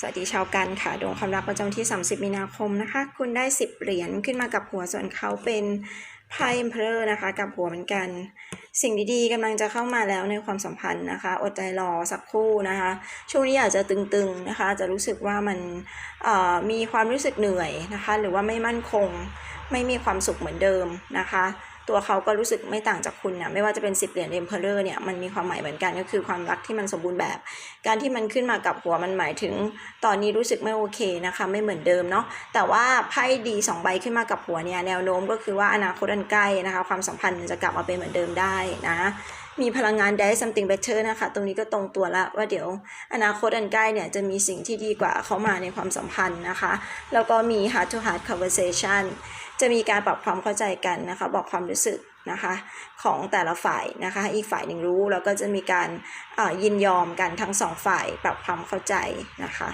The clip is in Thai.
สวัสดีชาวกันค่ะ ดวงความรักประจำที่ 30 มีนาคมนะคะ คุณได้ 10 เหรียญขึ้นมากับหัวส่วนเขาเป็นไพ่เอ็มเพลอร์นะคะ กับหัวเหมือนกัน สิ่งดีๆกำลังจะเข้ามาแล้วในความสัมพันธ์นะคะ อดใจรอสักครู่นะคะ ช่วงนี้อาจจะตึงๆนะคะ จะรู้สึกว่ามันมีความรู้สึกเหนื่อยนะคะ หรือว่าไม่มั่นคง ไม่มีความสุขเหมือนเดิมนะคะ ตัวเขาก็รู้สึกไม่ต่างจากคุณนะไม่ว่าจะเป็นสิบเหรียญเอ็มเพลเลอร์เนี่ยมันมีความหมายเหมือนกันก็คือความรักที่มันสมบูรณ์แบบ การที่มันขึ้นมากับหัวมันหมายถึง ตอนนี้รู้สึกไม่โอเคนะคะไม่เหมือนเดิมเนาะแต่ว่าไพ่ดีสองใบขึ้นมากับหัวเนี่ยแนวโน้มก็คือว่าอนาคตอันใกล้นะคะความสัมพันธ์มันจะกลับมาเป็นเหมือนเดิมได้นะมีพลังงานได้ something better นะคะ ตรงนี้ก็ตรงตัวละว่าเดี๋ยวอนาคตอันใกล้เนี่ยจะมีสิ่งที่ดีกว่าเข้ามาในความสัมพันธ์นะคะ แล้วก็มี heart to heart conversation จะมีการปรับความเข้าใจกันนะคะบอกความรู้สึกนะคะของแต่ละฝ่ายนะคะอีกฝ่ายหนึ่งรู้แล้วก็จะมีการอ่อยินยอมกันทั้งสองฝ่ายปรับความเข้าใจนะคะ